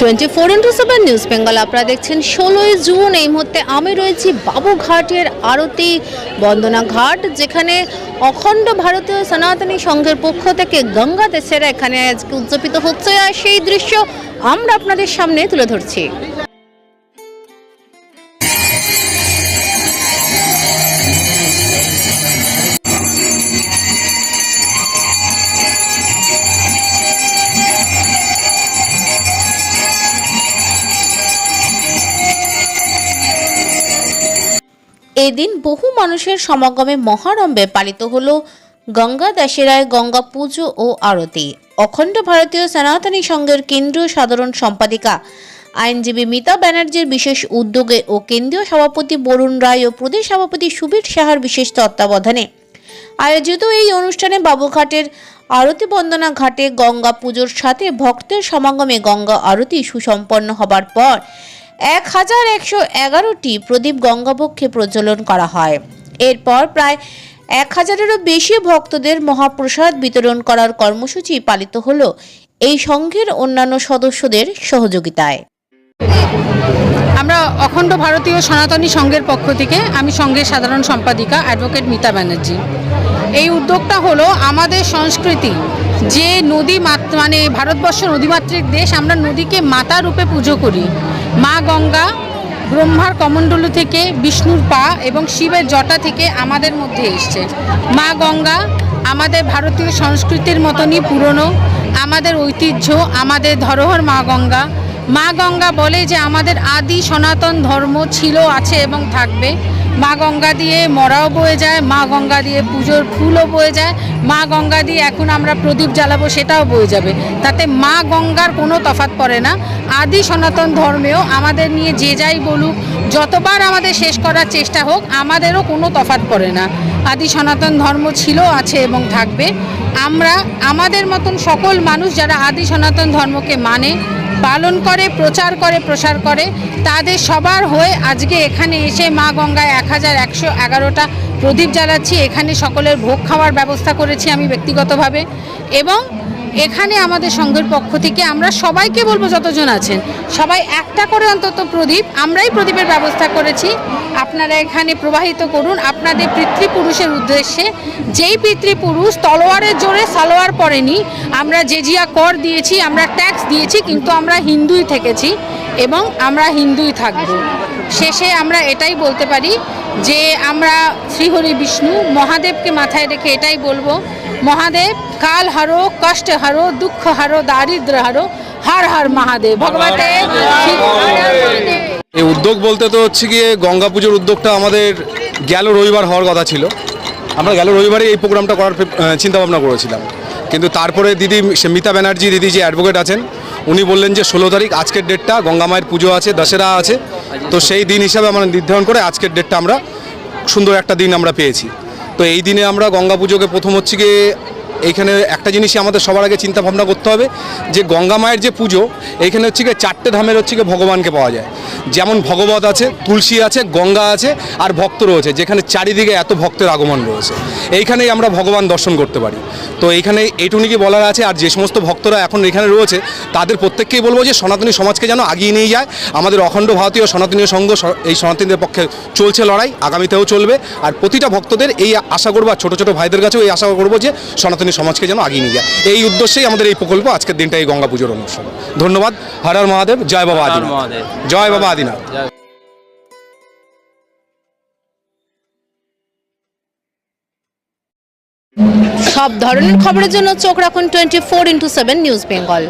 Twenty four into seven news Bengal আপনারা দেখছেন ষোলোই জুন। এই মুহূর্তে আমি রয়েছি বাবুঘাটের আরতি বন্দনা ঘাট, যেখানে অখণ্ড ভারতীয় সনাতনী সংঘের পক্ষ থেকে গঙ্গা দেশেরা এখানে আজকে উদযাপিত হচ্ছে। আর সেই দৃশ্য আমরা আপনাদের সামনে তুলে ধরছি। এদিন বহু মানুষের সমাগমে মহারম্ভে পালিত হলো গঙ্গা দাসেরায় গঙ্গা পুজো ও আরতি। অখণ্ড ভারতীয় সনাতনী সংঘের কেন্দ্রীয় সাধারণ সম্পাদিকা, আইনজীবী মিতা ব্যানার্জির বিশেষ উদ্যোগে ও কেন্দ্রীয় সভাপতি বরুণ রায় ও প্রদেশ সভাপতি সুবীর সাহার বিশেষ তত্ত্বাবধানে আয়োজিত এই অনুষ্ঠানে বাবুঘাটের আরতি বন্দনা ঘাটে গঙ্গা পুজোর সাথে ভক্তের সমাগমে গঙ্গা আরতি সুসম্পন্ন হবার পর এক হাজার একশো এগারোটি প্রদীপ গঙ্গাবক্ষে প্রজ্বলন করা হয়। এরপর প্রায় এক হাজারেরও বেশি ভক্তদের মহাপ্রসাদ বিতরণ করার কর্মসূচি পালিত হলো এই সংঘের অন্যান্য সদস্যদের সহযোগিতায়। আমরা অখণ্ড ভারতীয় সনাতনী সংঘের পক্ষ থেকে আমি সংঘের সাধারণ সম্পাদিকা অ্যাডভোকেট মিতা ব্যানার্জি। এই উদ্যোগটা হলো আমাদের সংস্কৃতি যে নদী মানে ভারতবর্ষ নদীমাতৃক দেশ, আমরা নদীকে মাতা রূপে পুজো করি। মা গঙ্গা, ব্রহ্মার কমণ্ডলু থেকে বিষ্ণুর পা এবং শিবের জটা থেকে আমাদের মধ্যে এসছে। মা গঙ্গা আমাদের ভারতীয় সংস্কৃতির মতনই পুরনো, আমাদের ঐতিহ্য, আমাদের ধরোহর মা গঙ্গা। মা গঙ্গা বলে যে আমাদের আদি সনাতন ধর্ম ছিল, আছে এবং থাকবে। মা গঙ্গা দিয়ে মরাও বয়ে যায়, মা গঙ্গা দিয়ে পুজোর ফুলও বয়ে যায়, মা গঙ্গা দিয়ে এখন আমরা প্রদীপ জ্বালাবো সেটাও বয়ে যাবে। তাতে মা গঙ্গার কোনো তফাৎ পড়ে না। আদি সনাতন ধর্মেও আমাদের নিয়ে যে যাই বলুক, যতবার আমাদের শেষ করার চেষ্টা হোক, আমাদেরও কোনো তফাৎ পড়ে না। আদি সনাতন ধর্ম ছিল, আছে এবং থাকবে। আমরা, আমাদের মতন সকল মানুষ যারা আদি সনাতন ধর্মকে মানে পালন করে, প্রচার করে, প্রসার করে, তাদের সবার হয়ে আজকে এখানে এসে মা গঙ্গায় এক হাজার একশো এগারোটা প্রদীপ জ্বালাচ্ছি। এখানে সকলের ভোগ খাওয়ার ব্যবস্থা করেছি আমি ব্যক্তিগতভাবে। এবং এখানে আমাদের সংঘের পক্ষ থেকে আমরা সবাইকে বলব যতজন আছেন। সবাই একটা করে অন্তত প্রদীপ, আমরাই প্রদীপের ব্যবস্থা করেছি। আপনারা এখানে প্রবাহিত করুন। আপনাদের পিতৃপুরুষের উদ্দেশ্যে যেই পিতৃপুরুষ তলোয়ারের জোরে সালোয়ার পরেনি, আমরা যে জিয়া কর দিয়েছি, আমরা ট্যাক্স দিয়েছি, কিন্তু আমরা হিন্দুই থেকেছি। এবং আমরা হিন্দুই থাকব। শেষে আমরা এটাই বলতে পারি যে আমরা শ্রীহরি বিষ্ণু, মহাদেবকে মাথায় রেখে এটাই বলব, মহাদেব, কাল হারো, কষ্ট হারো, দুঃখ হারো, দারিদ্র হারো, হর হর মহাদেব। ভগবতে এই উদ্যোগ বলতে তো হচ্ছে গিয়ে গঙ্গা পুজোর উদ্যোগটা আমাদের গেল রবিবার হওয়ার কথা ছিল। আমরা গেল রবিবারে এই প্রোগ্রামটা করার চিন্তা ভাবনা করেছিলাম। কিন্তু তারপরে দিদি মিতা ব্যানার্জি দিদি যে অ্যাডভোকেট আছেন উনি বললেন যে ষোলো তারিখ, আজকের ডেটটা, গঙ্গা মায়ের পুজো আছে, দশেরা আছে। তো সেই দিন হিসাবে আমরা নির্ধারণ করে আজকের ডেটটা আমরা সুন্দর একটা দিন আমরা পেয়েছি। তো এই দিনে আমরা গঙ্গা পুজোকে প্রথম হচ্ছে গিয়ে এইখানে একটা জিনিসই আমাদের সবার আগে চিন্তা ভাবনা করতে হবে, যে গঙ্গা মায়ের যে পুজো, এইখানে হচ্ছে গিয়ে চারটে ধামের হচ্ছে গিয়ে ভগবানকে পাওয়া যায়। যেমন ভগবত আছে, তুলসী আছে, গঙ্গা আছে, আর ভক্ত রয়েছে, যেখানে চারিদিকে এত ভক্তের আগমন রয়েছে। এইখানেই আমরা ভগবান দর্শন করতে পারি। তো এইখানে এইটুকুনি বলার আছে, আর যে সমস্ত ভক্তরা এখন এখানে রয়েছে, তাদের প্রত্যেককেই বলব যে সনাতনী সমাজকে যেন আগিয়ে নিয়ে যায়। আমাদের অখণ্ড ভারতীয় সনাতনীয় সংঘ এই সনাতনীদের পক্ষে চলছে লড়াই, আগামীতেও চলবে। আর প্রতিটা ভক্তদের এই আশা করব, আর ছোটো ছোটো ভাইদের কাছেও এই আশা করব যে সনাতনী সমাজকে যেন আগিয়ে নিয়ে যায়। এই উদ্দেশ্যেই আমাদের এই প্রকল্প আজকের দিনটা এই গঙ্গা পুজোর অনুষ্ঠান। ধন্যবাদ। হর হর মহাদেব জয় বাবা আদিনাথ। জয় বাবা আদিনাথ। সব ধরনের খবরের জন্য চোখ রাখুন twenty four into seven news Bengal.